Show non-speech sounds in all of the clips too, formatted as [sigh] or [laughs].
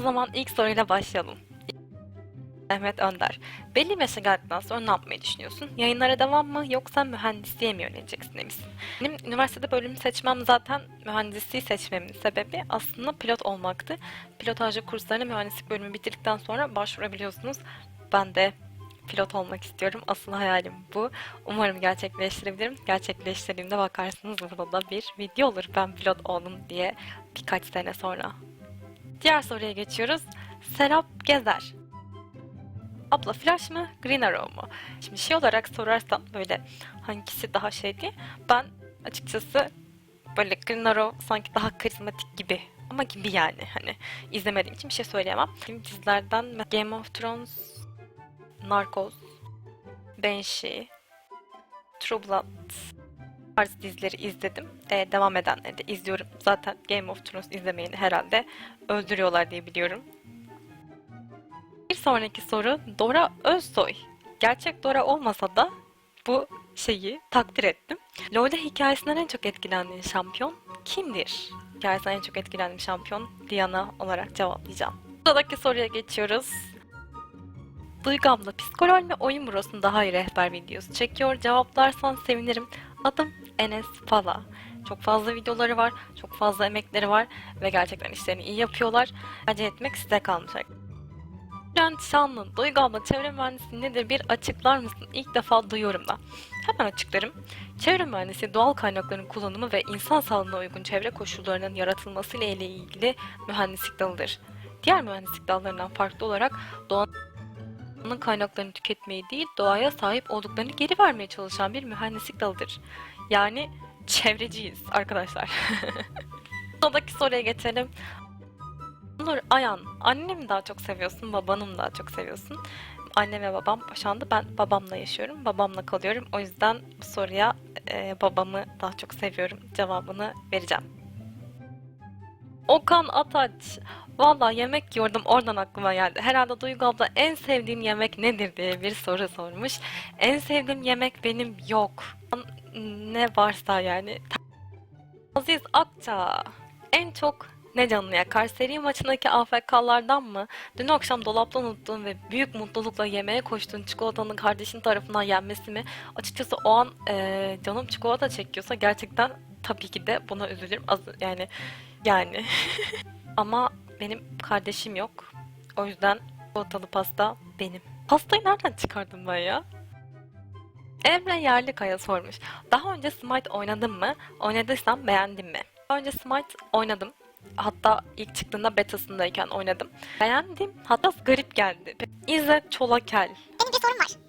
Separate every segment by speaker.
Speaker 1: zaman ilk soruyla başlayalım. Mehmet Önder. Belli geldikten sonra ne yapmayı düşünüyorsun? Yayınlara devam mı yoksa mühendisliğe mi yöneleceksin demişsin. Benim üniversitede bölüm seçmem zaten mühendisliği seçmemin sebebi aslında pilot olmaktı. Pilotajlı kurslarına mühendislik bölümü bitirdikten sonra başvurabiliyorsunuz. Ben de pilot olmak istiyorum. Asıl hayalim bu. Umarım gerçekleştirebilirim. Gerçekleştirdiğimde bakarsınız burada da bir video olur. Ben pilot oldum diye birkaç sene sonra. Diğer soruya geçiyoruz. Serap Gezer. Abla Flash mı, Green Arrow mu? Şimdi şey olarak sorarsan böyle hangisi daha şey diye ben açıkçası böyle Green Arrow sanki daha karizmatik gibi ama gibi yani hani izlemediğim için bir şey söyleyemem. Film dizilerden Game of Thrones, Narcos, Banshee, True Blood tarzı dizileri izledim. Ee, devam edenleri de izliyorum. Zaten Game of Thrones izlemeyeni herhalde öldürüyorlar diye biliyorum. Bir sonraki soru Dora Özsoy. Gerçek Dora olmasa da bu şeyi takdir ettim. LoL'de hikayesinden en çok etkilendiğin şampiyon kimdir? Hikayesinden en çok etkilendiğim şampiyon Diana olarak cevaplayacağım. Sıradaki soruya geçiyoruz. Duygu abla psikolog ve oyun burasının daha iyi rehber videosu çekiyor. Cevaplarsan sevinirim. Adım Enes Pala. Çok fazla videoları var, çok fazla emekleri var ve gerçekten işlerini iyi yapıyorlar. Acele etmek size kalmış. Bülent Şanlı, Duygu abla çevre mühendisliği nedir bir açıklar mısın? İlk defa duyuyorum da. Hemen açıklarım. Çevre mühendisliği doğal kaynakların kullanımı ve insan sağlığına uygun çevre koşullarının yaratılması ile ilgili mühendislik dalıdır. Diğer mühendislik dallarından farklı olarak doğanın kaynaklarını tüketmeyi değil, doğaya sahip olduklarını geri vermeye çalışan bir mühendislik dalıdır. Yani çevreciyiz arkadaşlar. [laughs] Sonraki soruya geçelim. Nur Ayan, annemi mi daha çok seviyorsun, babanı mı daha çok seviyorsun? Annem ve babam boşandı. Ben babamla yaşıyorum, babamla kalıyorum. O yüzden bu soruya e, babamı daha çok seviyorum cevabını vereceğim. Okan Ataç, Valla yemek yiyordum oradan aklıma geldi. Herhalde Duygu abla en sevdiğin yemek nedir diye bir soru sormuş. En sevdiğim yemek benim yok. Ne varsa yani. Aziz Akça, en çok ne canını yakar? Seri maçındaki AFK'lardan mı? Dün akşam dolapta unuttuğun ve büyük mutlulukla yemeğe koştuğun çikolatanın kardeşin tarafından yenmesi mi? Açıkçası o an e, canım çikolata çekiyorsa gerçekten tabii ki de buna üzülürüm. Az, yani yani [laughs] ama benim kardeşim yok. O yüzden çikolatalı pasta benim. Pastayı nereden çıkardım ben ya? Emre Yerlikaya sormuş. Daha önce Smite oynadın mı? Oynadıysam beğendin mi? Daha önce Smite oynadım. Hatta ilk çıktığında betasındayken oynadım. Beğendim. Hatta garip geldi. İzzet Çolakel.
Speaker 2: Benim bir sorum var.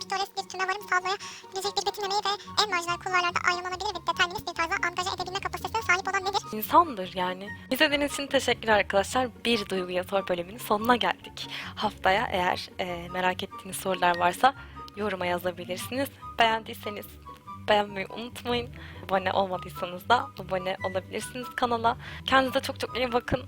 Speaker 2: Piktoresk bir türüne varım sağlayabilecek bir betimlemeyi ve en marjinal kulvarlarda ayrımlanabilir ve determinist bir tarzda angaja edebilme kapasitesine sahip olan nedir?
Speaker 1: İnsandır yani. İzlediğiniz için teşekkürler arkadaşlar. Bir Duyguya Sor bölümünün sonuna geldik. Haftaya eğer e, merak ettiğiniz sorular varsa yoruma yazabilirsiniz. Beğendiyseniz beğenmeyi unutmayın. Abone olmadıysanız da abone olabilirsiniz kanala. Kendinize çok çok iyi bakın.